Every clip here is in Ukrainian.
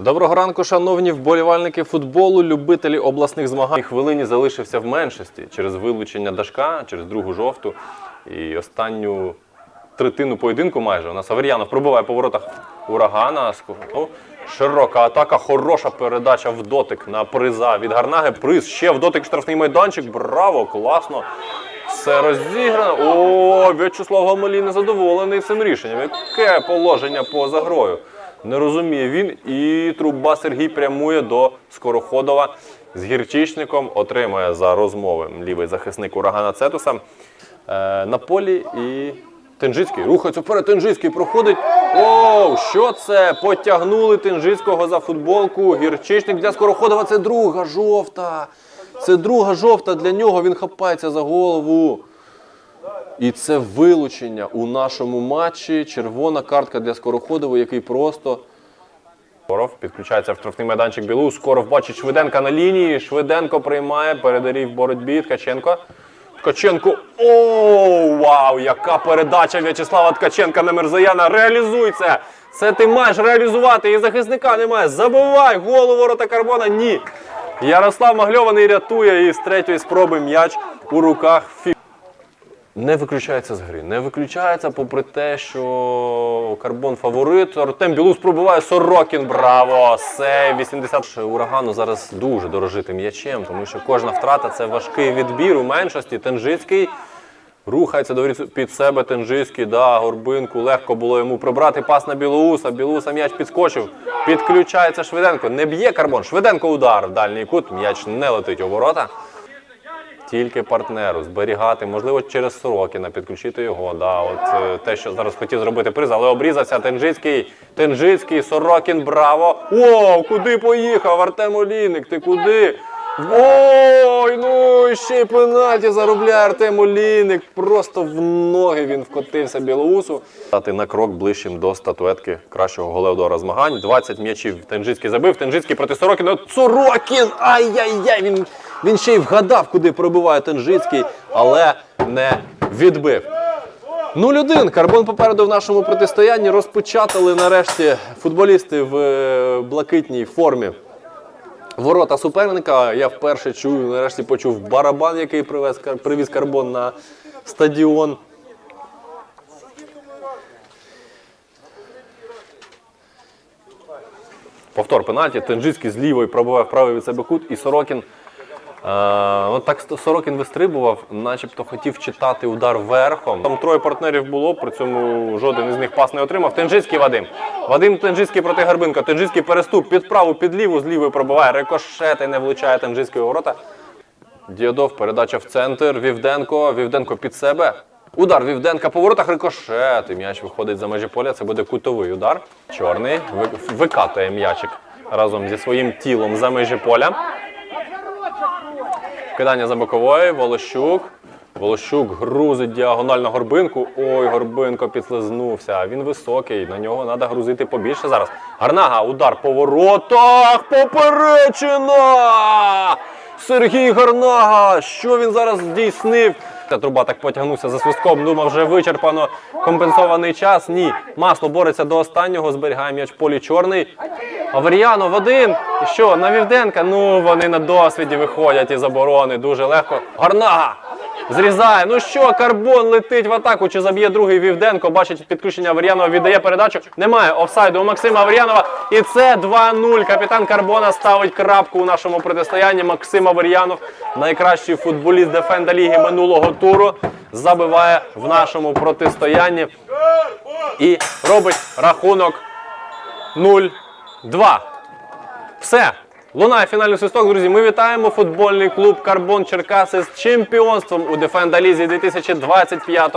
Доброго ранку, шановні вболівальники футболу, любителі обласних змагань. Хвилині залишився в меншості через вилучення Дашка, через другу жовту і останню третину поєдинку майже. У нас Авер'янов пробиває по воротах урагана. О, Широка атака, хороша передача в дотик на приза від Гарнаги. Приз ще в дотик штрафний майданчик. Браво, класно. Все розіграно. О, В'ячеслав Гамалій незадоволений цим рішенням. Яке положення поза грою? Не розуміє він. І труба Сергій прямує до Скороходова з гірчичником. Отримає за розмови лівий захисник урагана Цетуса. Е, на полі і Тенжицький. Рухається вперед. Тенжицький проходить. Оу, що це? Потягнули Тенжицького за футболку. Гірчичник для Скороходова. Це друга жовта. Це друга жовта для нього. Він хапається за голову. І це вилучення у нашому матчі. Червона картка для Скороходова, який просто. Скоров підключається в штрафний майданчик Білу. Скоров бачить Швиденка на лінії. Швиденко приймає, передарів в боротьбі. Ткаченко. Ткаченко. О, вау! Яка передача В'ячеслава Ткаченка на Мерзаяна. Реалізуй це! Це ти маєш реалізувати. І захисника немає. Забивай! Голову ворота Карбона. Ні. Ярослав Магльований рятує і з третьої спроби м'яч у руках Фі. Не виключається з гри. Не виключається, попри те, що Карбон фаворит. Артем Білус пробиває Сорокін. Браво! Сей 80 урагану зараз дуже дорожити м'ячем, тому що кожна втрата це важкий відбір у меншості. Тенжицький рухається до під себе. Тенжицький, да, горбинку. Легко було йому прибрати пас на Білоуса. Білоуса м'яч підскочив. Підключається Швиденко. Не б'є Карбон. Швиденко удар дальній кут. М'яч не летить у ворота тільки партнеру зберігати, можливо, через Сорокіна підключити його. Да, от е, те, що зараз хотів зробити приз, але обрізався Тенжицький. Тенжицький, Сорокін, браво! О, куди поїхав? Артем Олійник, ти куди? Ой, ну ще й пенальті заробляє Артем Олійник. Просто в ноги він вкотився Білоусу. Стати на крок ближчим до статуетки кращого голеодора змагань. 20 м'ячів Тенжицький забив. Тенжицький проти Сорокіна. Сорокін! Ай-яй-яй! Він, він ще й вгадав, куди пробиває Тенжицький, але не відбив. 0-1. Карбон попереду в нашому протистоянні розпечатали нарешті футболісти в е, блакитній формі. Ворота суперника. Я вперше чую, нарешті почув барабан, який привез, привіз карбон на стадіон. Повтор пенальті. Тенжицький з лівої пробивав правий від себе кут, і Сорокін. Е, от так Сорокін вистрибував, начебто хотів читати удар верхом. Там троє партнерів було, при цьому жоден із них пас не отримав. Тенжицький Вадим. Вадим Тенжицький проти Гарбинка. Тенжицький переступ під праву, під ліву, з лівої пробиває рикошет не влучає Тенжицький у ворота. Діодов, передача в центр. Вівденко. Вівденко під себе. Удар Вівденка по воротах рикошет. І м'яч виходить за межі поля. Це буде кутовий удар. Чорний викатує м'ячик разом зі своїм тілом за межі поля. Кидання за бокової, Волощук. Волощук грузить діагонально горбинку. Ой, горбинко підслизнувся. Він високий, на нього треба грузити побільше зараз. Гарнага, удар по воротах. Поперечина! Сергій Гарнага! Що він зараз здійснив? Ця Труба так потягнувся за свистком. Думав, вже вичерпано компенсований час. Ні. Масло бореться до останнього, зберігає м'яч полі чорний. Авер'янов один. І що, на Вівденка? Ну, вони на досвіді виходять із оборони дуже легко. Гарнага! Зрізає. Ну що, карбон летить в атаку. Чи заб'є другий Вівденко? Бачить підключення Авер'янова, віддає передачу. Немає офсайду у Максима Авер'янова. І це 2-0. Капітан Карбона ставить крапку у нашому протистоянні. Максим Авер'янов, найкращий футболіст Дефенда Ліги минулого туру, забиває в нашому протистоянні і робить рахунок 0-2. Все. Лунає фінальний свисток, друзі. Ми вітаємо футбольний клуб Карбон Черкаси з чемпіонством у Дефенда Лізі 2025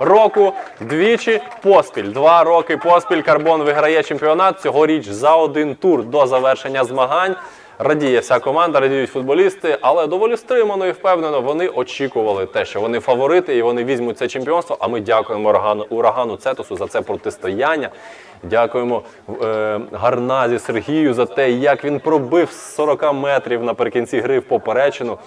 року. Двічі поспіль. Два роки поспіль Карбон виграє чемпіонат цьогоріч за один тур до завершення змагань. Радіє вся команда, радіють футболісти, але доволі стримано і впевнено вони очікували те, що вони фаворити і вони візьмуть це чемпіонство. А ми дякуємо урагану, урагану Цетосу за це протистояння. Дякуємо е, Гарназі Сергію за те, як він пробив з 40 метрів наприкінці гри в поперечину.